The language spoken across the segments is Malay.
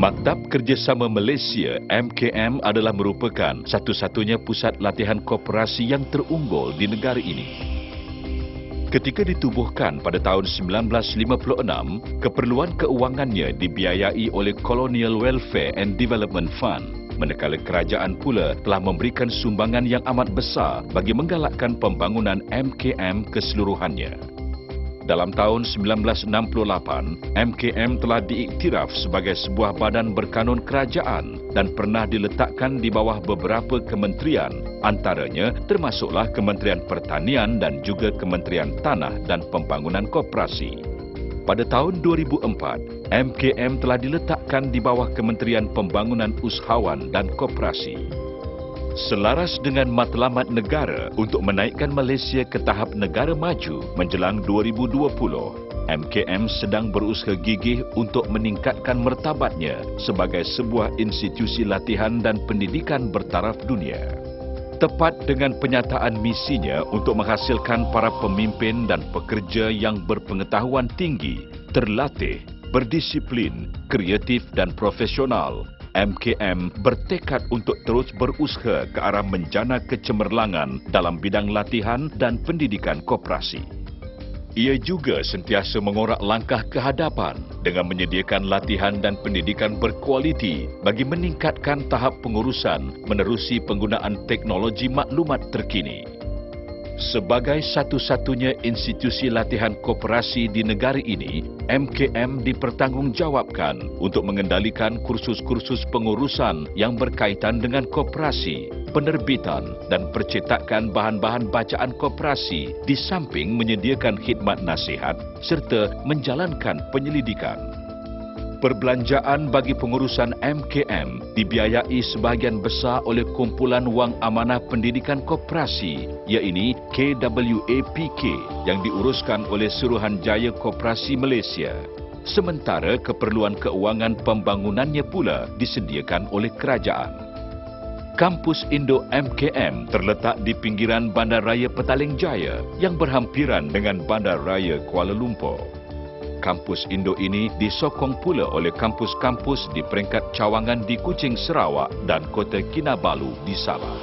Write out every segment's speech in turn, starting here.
Maktab Kerjasama Malaysia MKM adalah merupakan satu-satunya pusat latihan koperasi yang terunggul di negara ini. Ketika ditubuhkan pada tahun 1956, keperluan keuangannya dibiayai oleh Colonial Welfare and Development Fund. Manakala kerajaan pula telah memberikan sumbangan yang amat besar bagi menggalakkan pembangunan MKM keseluruhannya. Dalam tahun 1968, MKM telah diiktiraf sebagai sebuah badan berkanun kerajaan dan pernah diletakkan di bawah beberapa kementerian, antaranya termasuklah Kementerian Pertanian dan juga Kementerian Tanah dan Pembangunan Koperasi. Pada tahun 2004, MKM telah diletakkan di bawah Kementerian Pembangunan Usahawan dan Koperasi. Selaras dengan matlamat negara untuk menaikkan Malaysia ke tahap negara maju menjelang 2020, MKM sedang berusaha gigih untuk meningkatkan mertabatnya sebagai sebuah institusi latihan dan pendidikan bertaraf dunia. Tepat dengan penyataan misinya untuk menghasilkan para pemimpin dan pekerja yang berpengetahuan tinggi, terlatih, berdisiplin, kreatif dan profesional MKM bertekad untuk terus berusaha ke arah menjana kecemerlangan dalam bidang latihan dan pendidikan koperasi. Ia juga sentiasa mengorak langkah ke hadapan dengan menyediakan latihan dan pendidikan berkualiti bagi meningkatkan tahap pengurusan menerusi penggunaan teknologi maklumat terkini. Sebagai satu-satunya institusi latihan koperasi di negara ini, MKM dipertanggungjawabkan untuk mengendalikan kursus-kursus pengurusan yang berkaitan dengan koperasi, penerbitan dan percetakan bahan-bahan bacaan koperasi di samping menyediakan khidmat nasihat serta menjalankan penyelidikan. Perbelanjaan bagi pengurusan MKM dibiayai sebahagian besar oleh kumpulan wang amanah pendidikan koperasi iaitu KWAPK yang diuruskan oleh Suruhanjaya Koperasi Malaysia. Sementara keperluan keuangan pembangunannya pula disediakan oleh kerajaan. Kampus Indo MKM terletak di pinggiran Bandaraya Petaling Jaya yang berhampiran dengan Bandaraya Kuala Lumpur kampus Indo ini disokong pula oleh kampus-kampus di peringkat cawangan di Kuching, Sarawak dan kota Kinabalu di Sabah.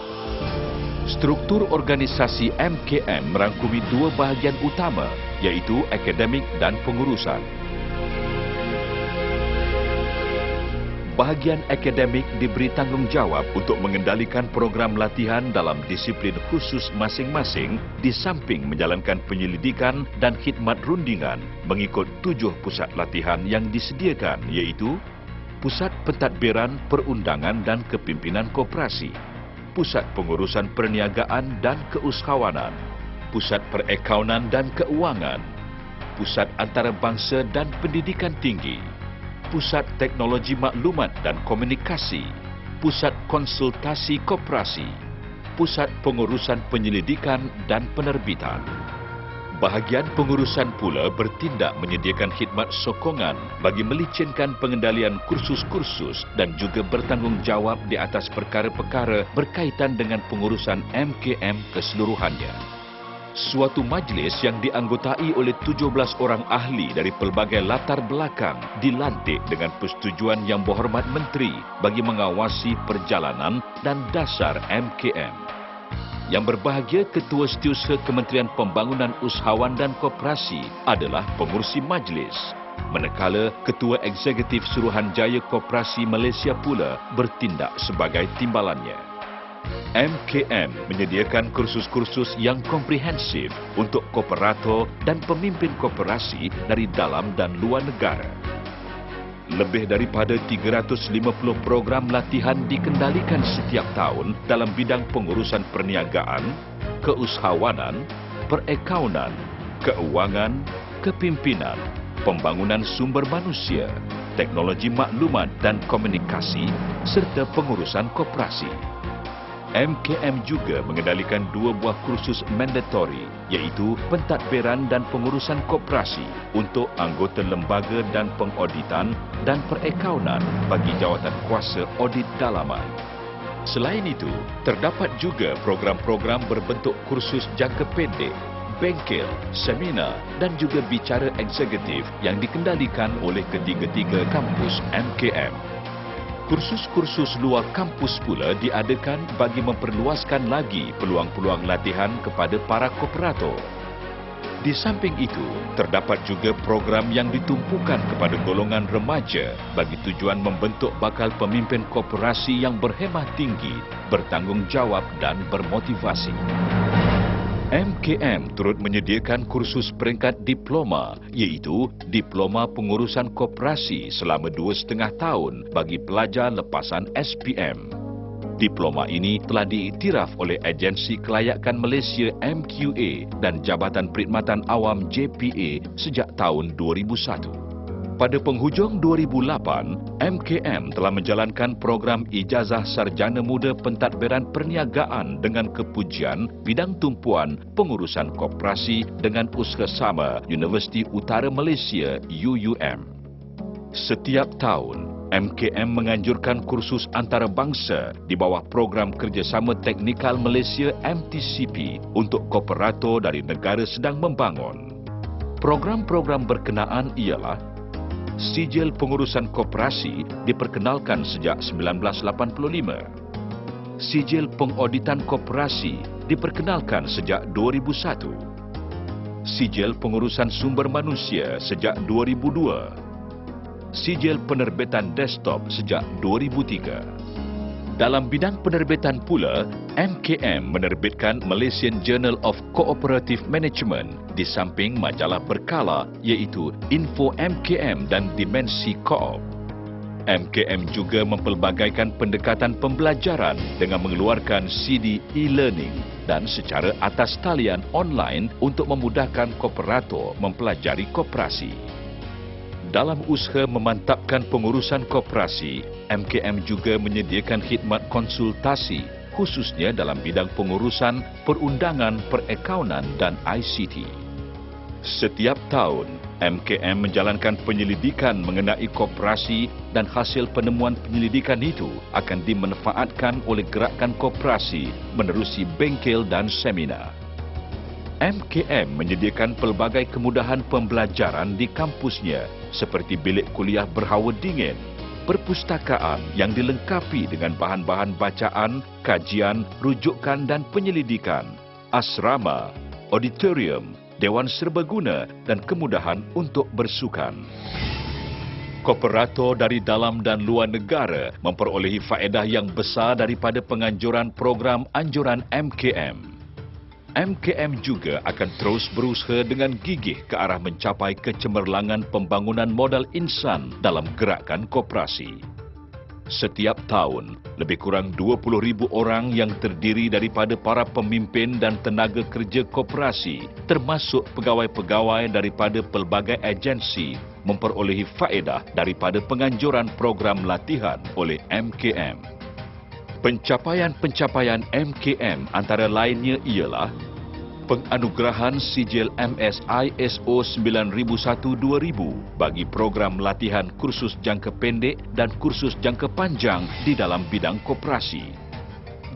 Struktur organisasi MKM merangkumi dua bahagian utama iaitu akademik dan pengurusan. Bahagian akademik diberi tanggungjawab untuk mengendalikan program latihan dalam disiplin khusus masing-masing di samping menjalankan penyelidikan dan khidmat rundingan mengikut tujuh pusat latihan yang disediakan iaitu Pusat Pentadbiran Perundangan dan Kepimpinan Koperasi, Pusat Pengurusan Perniagaan dan Keusahawanan, Pusat Perakaunan dan Keuangan, Pusat Antarabangsa dan Pendidikan Tinggi, Pusat Teknologi Maklumat dan Komunikasi, Pusat Konsultasi Koperasi, Pusat Pengurusan Penyelidikan dan Penerbitan. Bahagian pengurusan pula bertindak menyediakan khidmat sokongan bagi melicinkan pengendalian kursus-kursus dan juga bertanggungjawab di atas perkara-perkara berkaitan dengan pengurusan MKM keseluruhannya suatu majlis yang dianggotai oleh 17 orang ahli dari pelbagai latar belakang dilantik dengan persetujuan yang berhormat menteri bagi mengawasi perjalanan dan dasar MKM. Yang berbahagia Ketua Setiausaha Kementerian Pembangunan Usahawan dan Koperasi adalah pengurusi majlis. Manakala Ketua Eksekutif Suruhanjaya Koperasi Malaysia pula bertindak sebagai timbalannya. MKM menyediakan kursus-kursus yang komprehensif untuk kooperator dan pemimpin koperasi dari dalam dan luar negara. Lebih daripada 350 program latihan dikendalikan setiap tahun dalam bidang pengurusan perniagaan, keusahawanan, perakaunan, keuangan, kepimpinan, pembangunan sumber manusia, teknologi maklumat dan komunikasi serta pengurusan koperasi. MKM juga mengendalikan dua buah kursus mandatory iaitu pentadbiran dan pengurusan koperasi untuk anggota lembaga dan pengauditan dan perakaunan bagi jawatan kuasa audit dalaman. Selain itu, terdapat juga program-program berbentuk kursus jangka pendek, bengkel, seminar dan juga bicara eksekutif yang dikendalikan oleh ketiga-tiga kampus MKM. Kursus-kursus luar kampus pula diadakan bagi memperluaskan lagi peluang-peluang latihan kepada para kooperator. Di samping itu, terdapat juga program yang ditumpukan kepada golongan remaja bagi tujuan membentuk bakal pemimpin koperasi yang berhemah tinggi, bertanggungjawab dan bermotivasi. MKM turut menyediakan kursus peringkat diploma iaitu Diploma Pengurusan Koperasi selama dua setengah tahun bagi pelajar lepasan SPM. Diploma ini telah diiktiraf oleh Agensi Kelayakan Malaysia MQA dan Jabatan Perkhidmatan Awam JPA sejak tahun 2001. Pada penghujung 2008, MKM telah menjalankan program ijazah sarjana muda pentadbiran perniagaan dengan kepujian bidang tumpuan pengurusan koperasi dengan usaha sama Universiti Utara Malaysia UUM. Setiap tahun, MKM menganjurkan kursus antarabangsa di bawah program kerjasama teknikal Malaysia MTCP untuk kooperator dari negara sedang membangun. Program-program berkenaan ialah sijil pengurusan koperasi diperkenalkan sejak 1985. Sijil pengauditan koperasi diperkenalkan sejak 2001. Sijil pengurusan sumber manusia sejak 2002. Sijil penerbitan desktop sejak 2003. Dalam bidang penerbitan pula, MKM menerbitkan Malaysian Journal of Cooperative Management di samping majalah berkala iaitu Info MKM dan Dimensi Coop. MKM juga mempelbagaikan pendekatan pembelajaran dengan mengeluarkan CD e-learning dan secara atas talian online untuk memudahkan kooperator mempelajari koperasi. Dalam usaha memantapkan pengurusan koperasi, MKM juga menyediakan khidmat konsultasi khususnya dalam bidang pengurusan, perundangan, perakaunan dan ICT. Setiap tahun, MKM menjalankan penyelidikan mengenai koperasi dan hasil penemuan penyelidikan itu akan dimanfaatkan oleh gerakan koperasi menerusi bengkel dan seminar. MKM menyediakan pelbagai kemudahan pembelajaran di kampusnya seperti bilik kuliah berhawa dingin, perpustakaan yang dilengkapi dengan bahan-bahan bacaan, kajian, rujukan dan penyelidikan, asrama, auditorium, dewan serbaguna dan kemudahan untuk bersukan. Kooperator dari dalam dan luar negara memperolehi faedah yang besar daripada penganjuran program anjuran MKM. MKM juga akan terus berusaha dengan gigih ke arah mencapai kecemerlangan pembangunan modal insan dalam gerakan koperasi. Setiap tahun, lebih kurang 20,000 orang yang terdiri daripada para pemimpin dan tenaga kerja koperasi, termasuk pegawai-pegawai daripada pelbagai agensi, memperolehi faedah daripada penganjuran program latihan oleh MKM. Pencapaian-pencapaian MKM antara lainnya ialah penganugerahan sijil MSI ISO 9001-2000 bagi program latihan kursus jangka pendek dan kursus jangka panjang di dalam bidang koperasi.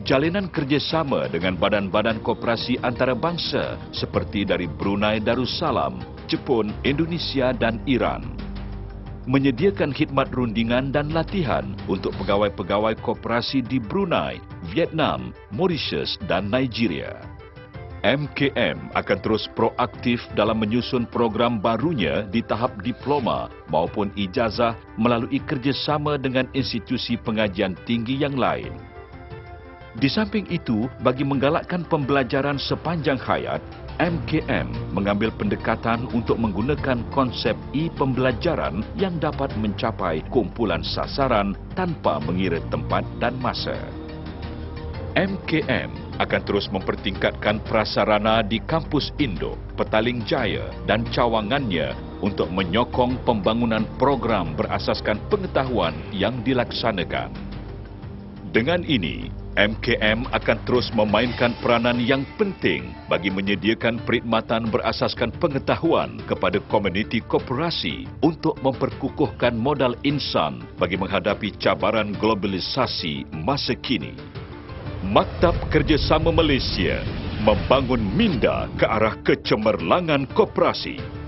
Jalinan kerjasama dengan badan-badan koperasi antarabangsa seperti dari Brunei Darussalam, Jepun, Indonesia dan Iran menyediakan khidmat rundingan dan latihan untuk pegawai-pegawai koperasi di Brunei, Vietnam, Mauritius dan Nigeria. MKM akan terus proaktif dalam menyusun program barunya di tahap diploma maupun ijazah melalui kerjasama dengan institusi pengajian tinggi yang lain. Di samping itu, bagi menggalakkan pembelajaran sepanjang hayat, MKM mengambil pendekatan untuk menggunakan konsep e-pembelajaran yang dapat mencapai kumpulan sasaran tanpa mengira tempat dan masa. MKM akan terus mempertingkatkan prasarana di kampus Indo, Petaling Jaya dan cawangannya untuk menyokong pembangunan program berasaskan pengetahuan yang dilaksanakan. Dengan ini, MKM akan terus memainkan peranan yang penting bagi menyediakan perkhidmatan berasaskan pengetahuan kepada komuniti koperasi untuk memperkukuhkan modal insan bagi menghadapi cabaran globalisasi masa kini. Maktab Kerjasama Malaysia membangun minda ke arah kecemerlangan koperasi.